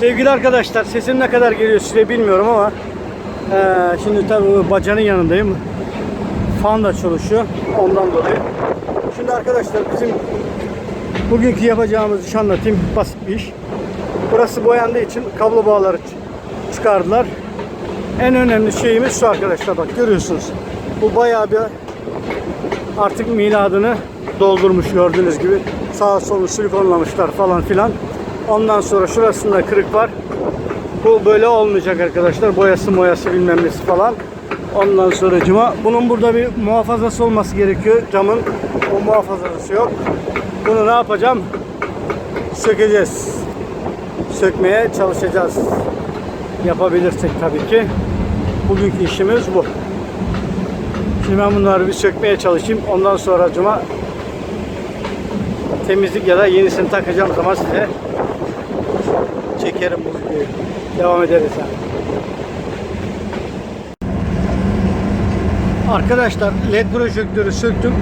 Sevgili arkadaşlar sesim ne kadar geliyor size bilmiyorum ama eee, şimdi tabii bacanın yanındayım. Fan da çalışıyor ondan dolayı. Şimdi arkadaşlar bizim bugünkü yapacağımız işi anlatayım. Basit bir iş. Burası boyandığı için kablo bağları çıkardılar. En önemli şeyimiz şu arkadaşlar bak görüyorsunuz. Bu bayağı bir artık miladını doldurmuş gördüğünüz gibi. Sağa solu silikonlamışlar falan filan. Ondan sonra şurasında kırık var. Bu böyle olmayacak arkadaşlar. Boyası moyası bilmem nesi falan. Ondan sonra cuma. Bunun burada bir muhafazası olması gerekiyor. Camın o muhafazası yok. Bunu ne yapacağım? Sökeceğiz. Sökmeye çalışacağız. Yapabilirsek tabii ki. Bugünkü işimiz bu. Şimdi ben bunları bir sökmeye çalışayım. Ondan sonra cuma temizlik ya da yenisini takacağım zaman size çekerim bu videoyu. Devam ederiz yani. Arkadaşlar led projektörü söktüm.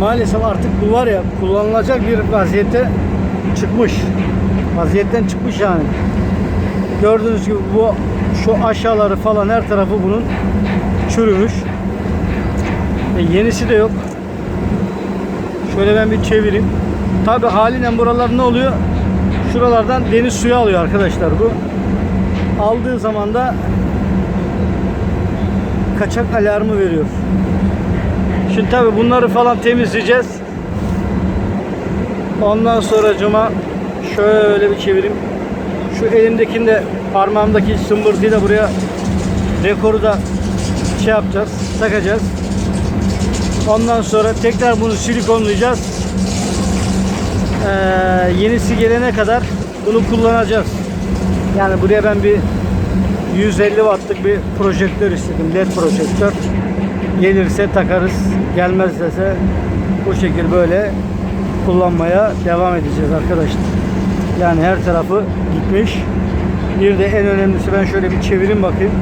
Maalesef artık bu var ya kullanılacak bir vaziyete çıkmış. Vaziyetten çıkmış yani. Gördüğünüz gibi bu şu aşağıları falan her tarafı bunun çürümüş. E, yenisi de yok. Şöyle ben bir çevireyim. Tabi haliyle buralar ne oluyor? Şuralardan deniz suyu alıyor arkadaşlar bu. Aldığı zaman da kaçak alarmı veriyor. Şimdi tabi bunları falan temizleyeceğiz. Ondan sonra cuma şöyle bir çevireyim. Şu elimdekini de parmağımdaki sımbırtıyı da buraya dekoru da şey yapacağız, takacağız. Ondan sonra tekrar bunu silikonlayacağız. Ee, yenisi gelene kadar bunu kullanacağız. Yani buraya ben bir 150 wattlık bir projektör istedim. LED projektör. Gelirse takarız. Gelmez dese bu şekil böyle kullanmaya devam edeceğiz arkadaşlar. Yani her tarafı gitmiş. Bir de en önemlisi ben şöyle bir çevireyim bakayım.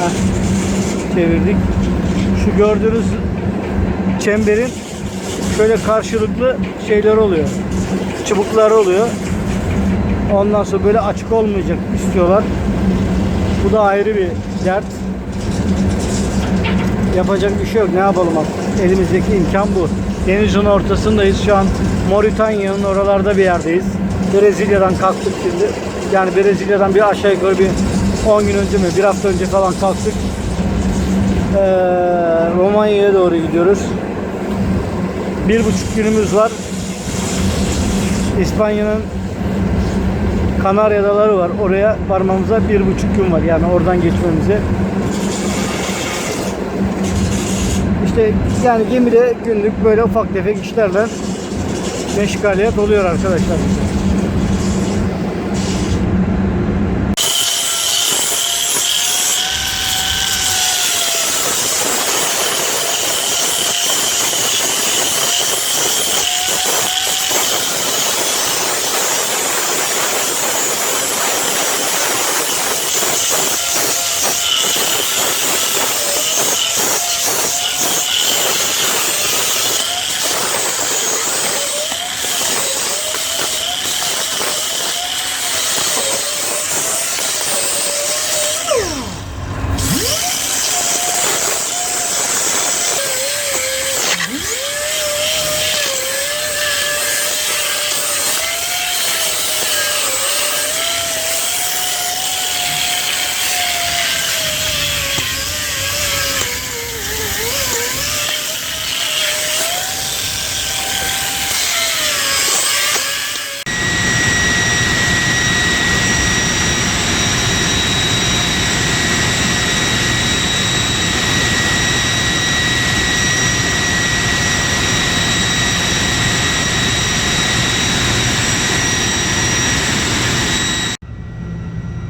Heh, çevirdik. Şu gördüğünüz çemberin şöyle karşılıklı şeyler oluyor. Çubukları oluyor. Ondan sonra böyle açık olmayacak istiyorlar. Bu da ayrı bir dert. Yapacak bir şey yok. Ne yapalım artık? Elimizdeki imkan bu. Denizin ortasındayız. Şu an Moritanya'nın oralarda bir yerdeyiz. Brezilya'dan kalktık şimdi. Yani Brezilya'dan bir aşağı yukarı bir 10 gün önce mi, bir hafta önce falan kalktık. Ee, Romanya'ya doğru gidiyoruz. Bir buçuk günümüz var. İspanya'nın Kanarya Adaları var. Oraya varmamıza bir buçuk gün var. Yani oradan geçmemize. İşte yani gemide günlük böyle ufak tefek işlerle meşgaliyet oluyor arkadaşlar.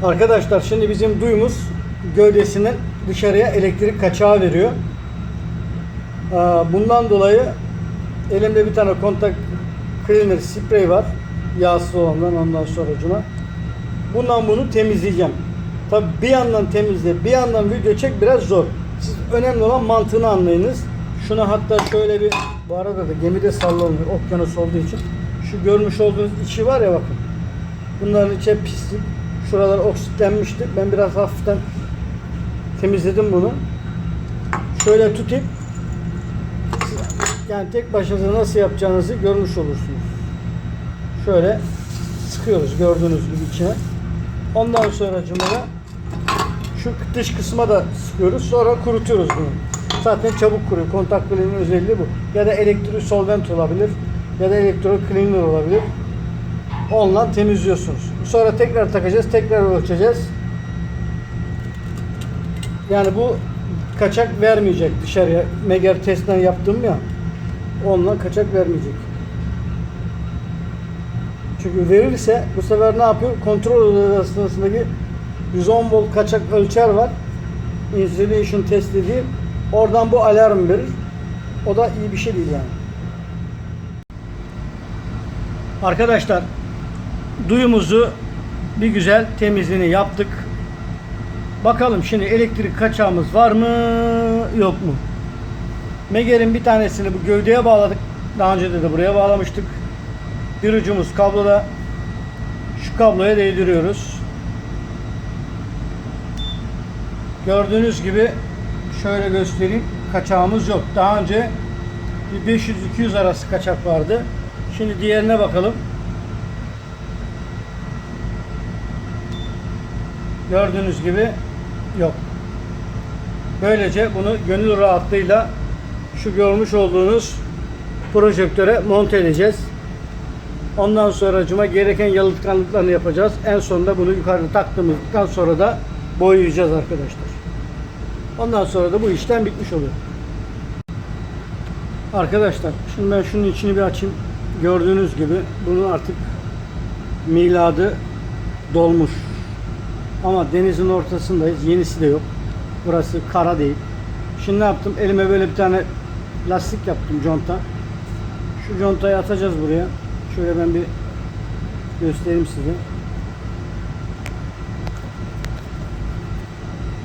Arkadaşlar şimdi bizim duyumuz gövdesinin dışarıya elektrik kaçağı veriyor. Ee, Bundan dolayı elimde bir tane kontak cleaner sprey var. Yağsız olandan ondan sonra cuna. Bundan bunu temizleyeceğim. Tabi bir yandan temizle bir yandan video çek biraz zor. Siz önemli olan mantığını anlayınız. Şunu hatta şöyle bir bu arada da gemide sallanıyor okyanus olduğu için Şu görmüş olduğunuz içi var ya bakın. Bunların içi hep pislik. Şuralar oksitlenmişti. Ben biraz hafiften temizledim bunu. Şöyle tutayım. Yani tek başınıza nasıl yapacağınızı görmüş olursunuz. Şöyle sıkıyoruz gördüğünüz gibi içine. Ondan sonra cumara şu dış kısma da sıkıyoruz. Sonra kurutuyoruz bunu. Zaten çabuk kuruyor. Kontak cleaner özelliği bu. Ya da elektro solvent olabilir. Ya da elektro cleaner olabilir. Onunla temizliyorsunuz. Sonra tekrar takacağız. Tekrar ölçeceğiz. Yani bu kaçak vermeyecek dışarıya. Meger testten yaptım ya. Onunla kaçak vermeyecek. Çünkü verirse bu sefer ne yapıyor? Kontrol odasındaki 110 volt kaçak ölçer var. Insulation test dediği. Oradan bu alarm verir. O da iyi bir şey değil yani. Arkadaşlar duyumuzu bir güzel temizliğini yaptık. Bakalım şimdi elektrik kaçağımız var mı yok mu? Meger'in bir tanesini bu gövdeye bağladık. Daha önce de, de buraya bağlamıştık. Bir ucumuz kabloda. Şu kabloya değdiriyoruz. Gördüğünüz gibi şöyle göstereyim. Kaçağımız yok. Daha önce bir 500-200 arası kaçak vardı. Şimdi diğerine bakalım. Gördüğünüz gibi yok. Böylece bunu gönül rahatlığıyla şu görmüş olduğunuz projektöre monte edeceğiz. Ondan sonra cuma gereken yalıtkanlıklarını yapacağız. En sonunda bunu yukarıda taktığımızdan sonra da boyayacağız arkadaşlar. Ondan sonra da bu işlem bitmiş oluyor. Arkadaşlar şimdi ben şunun içini bir açayım. Gördüğünüz gibi bunun artık miladı dolmuş. Ama denizin ortasındayız. Yenisi de yok. Burası kara değil. Şimdi ne yaptım? Elime böyle bir tane lastik yaptım conta. Şu contayı atacağız buraya. Şöyle ben bir göstereyim size.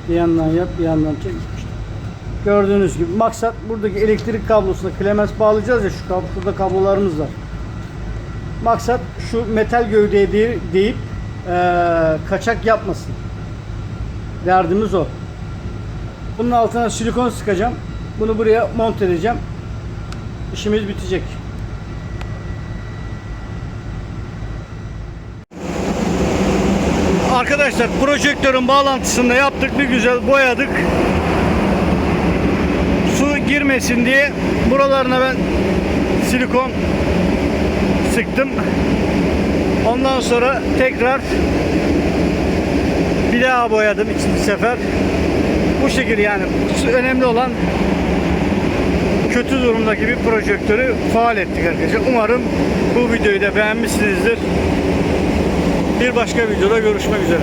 Bir yandan yap, bir yandan çek. Gördüğünüz gibi maksat buradaki elektrik kablosuna klemens bağlayacağız ya şu kablo, şurada kablolarımız var. Maksat şu metal gövdeye eee, kaçak yapmasın. Derdimiz o. Bunun altına silikon sıkacağım. Bunu buraya monte edeceğim. İşimiz bitecek. Arkadaşlar projektörün bağlantısını da yaptık. Bir güzel boyadık. Su girmesin diye buralarına ben silikon sıktım. Ondan sonra tekrar bir daha boyadım ikinci sefer. Bu şekilde yani önemli olan kötü durumdaki bir projektörü faal ettik arkadaşlar. Umarım bu videoyu da beğenmişsinizdir. Bir başka videoda görüşmek üzere.